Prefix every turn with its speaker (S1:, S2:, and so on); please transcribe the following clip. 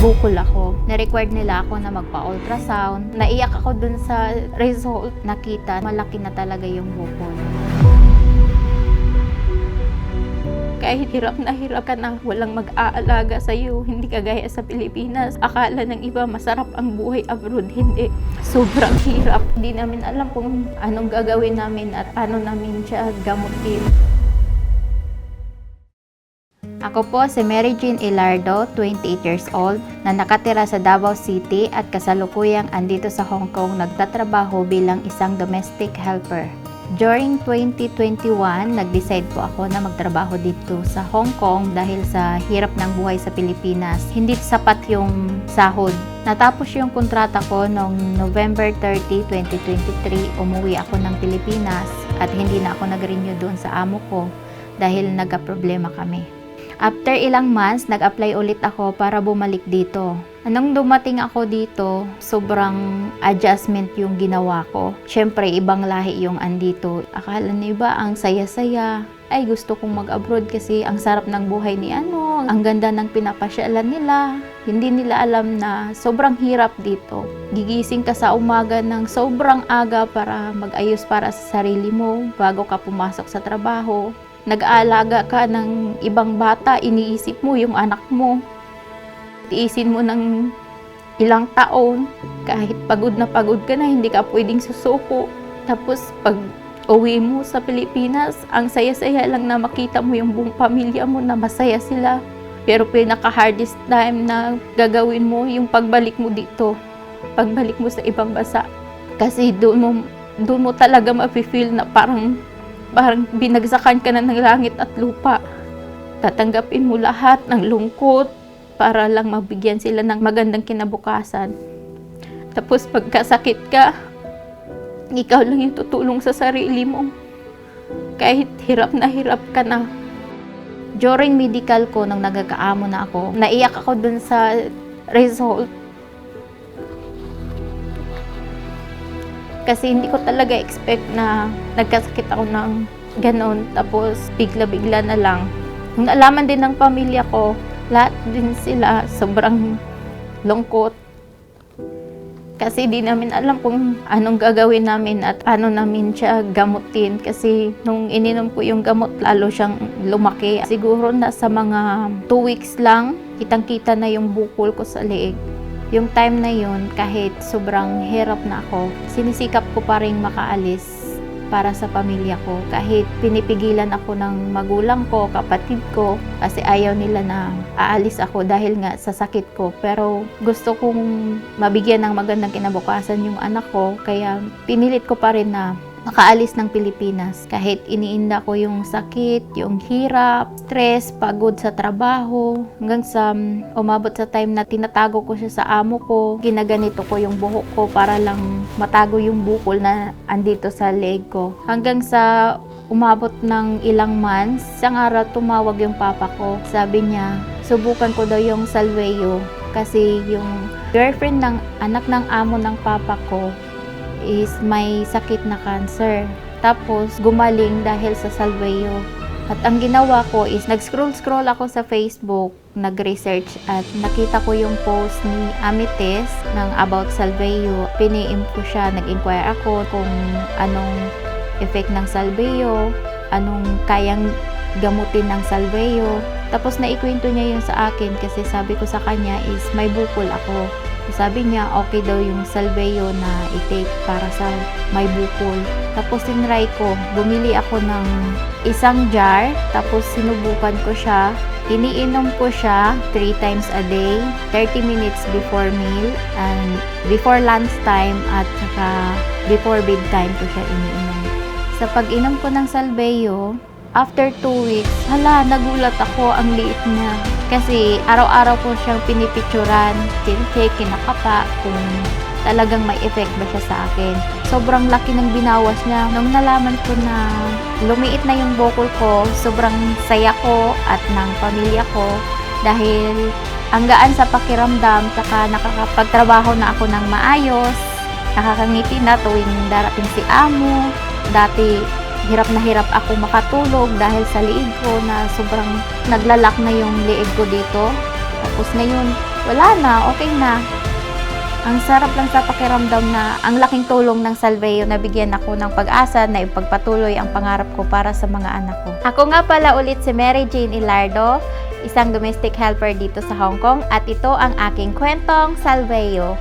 S1: bukol ako. Na-required nila ako na magpa-ultrasound. Naiyak ako dun sa result. Nakita, malaki na talaga yung bukol. Kahit hirap na hirap ka na walang mag-aalaga sa iyo, hindi kagaya sa Pilipinas. Akala ng iba masarap ang buhay abroad, hindi. Sobrang hirap. Hindi namin alam kung anong gagawin namin at paano namin siya gamutin. Ako po si Mary Jean Ilardo, 28 years old, na nakatira sa Davao City at kasalukuyang andito sa Hong Kong nagtatrabaho bilang isang domestic helper. During 2021, nag-decide po ako na magtrabaho dito sa Hong Kong dahil sa hirap ng buhay sa Pilipinas. Hindi sapat yung sahod. Natapos yung kontrata ko noong November 30, 2023. Umuwi ako ng Pilipinas at hindi na ako nag-renew doon sa amo ko dahil nagka-problema kami. After ilang months, nag-apply ulit ako para bumalik dito. Anong dumating ako dito, sobrang adjustment yung ginawa ko. Siyempre, ibang lahi yung andito. Akala ni iba ang saya-saya. Ay, gusto kong mag-abroad kasi ang sarap ng buhay ni ano, ang ganda ng pinapasyalan nila. Hindi nila alam na sobrang hirap dito. Gigising ka sa umaga ng sobrang aga para mag-ayos para sa sarili mo bago ka pumasok sa trabaho nag-aalaga ka ng ibang bata, iniisip mo yung anak mo. Tiisin mo ng ilang taon, kahit pagod na pagod ka na, hindi ka pwedeng susuko. Tapos pag uwi mo sa Pilipinas, ang saya-saya lang na makita mo yung buong pamilya mo na masaya sila. Pero pinaka-hardest time na gagawin mo yung pagbalik mo dito. Pagbalik mo sa ibang bansa. Kasi doon mo, doon mo talaga mafe-feel na parang parang binagsakan ka na ng langit at lupa. Tatanggapin mo lahat ng lungkot para lang mabigyan sila ng magandang kinabukasan. Tapos pagkasakit ka, ikaw lang yung tutulong sa sarili mo. Kahit hirap na hirap ka na. During medical ko, nang nagkakaamo na ako, naiyak ako dun sa result kasi hindi ko talaga expect na nagkasakit ako ng ganon. Tapos bigla-bigla na lang. Nung nalaman din ng pamilya ko, lahat din sila sobrang lungkot. Kasi di namin alam kung anong gagawin namin at paano namin siya gamutin. Kasi nung ininom ko yung gamot, lalo siyang lumaki. Siguro na sa mga 2 weeks lang, kitang-kita na yung bukol ko sa leeg. Yung time na yun, kahit sobrang hirap na ako, sinisikap ko pa rin makaalis para sa pamilya ko. Kahit pinipigilan ako ng magulang ko, kapatid ko, kasi ayaw nila na aalis ako dahil nga sa sakit ko. Pero gusto kong mabigyan ng magandang kinabukasan yung anak ko, kaya pinilit ko pa rin na makaalis ng Pilipinas. Kahit iniinda ko yung sakit, yung hirap, stress, pagod sa trabaho, hanggang sa um, umabot sa time na tinatago ko siya sa amo ko, ginaganito ko yung buhok ko para lang matago yung bukol na andito sa leg ko. Hanggang sa umabot ng ilang months, isang araw tumawag yung papa ko. Sabi niya, subukan ko daw yung salveyo kasi yung girlfriend ng anak ng amo ng papa ko is may sakit na cancer. Tapos, gumaling dahil sa salveyo. At ang ginawa ko is, nag-scroll-scroll ako sa Facebook, nag-research at nakita ko yung post ni Amites ng About Salveyo. Pini-im ko siya, nag-inquire ako kung anong effect ng salveyo, anong kayang gamutin ng salveyo. Tapos naikwento niya yun sa akin kasi sabi ko sa kanya is may bukol ako. Sabi niya, okay daw yung salveyo na i-take para sa may bukol. Tapos tinry ko, bumili ako ng isang jar, tapos sinubukan ko siya. Iniinom ko siya 3 times a day, 30 minutes before meal, and before lunch time, at saka before bedtime ko siya iniinom. Sa pag-inom ko ng salveyo, After 2 weeks, hala, nagulat ako ang liit niya. Kasi araw-araw ko siyang pinipicturan, check, kinakapa kung talagang may effect ba siya sa akin. Sobrang laki ng binawas niya. Nung nalaman ko na lumiit na yung bukol ko, sobrang saya ko at ng pamilya ko dahil ang gaan sa pakiramdam, saka nakakapagtrabaho na ako ng maayos, nakakangiti na tuwing darating si amo. Dati hirap na hirap ako makatulog dahil sa liig ko na sobrang naglalak na yung liig ko dito. Tapos ngayon, wala na, okay na. Ang sarap lang sa pakiramdam na ang laking tulong ng Salveo na bigyan ako ng pag-asa na ipagpatuloy ang pangarap ko para sa mga anak ko. Ako nga pala ulit si Mary Jane Ilardo, isang domestic helper dito sa Hong Kong at ito ang aking kwentong Salveo.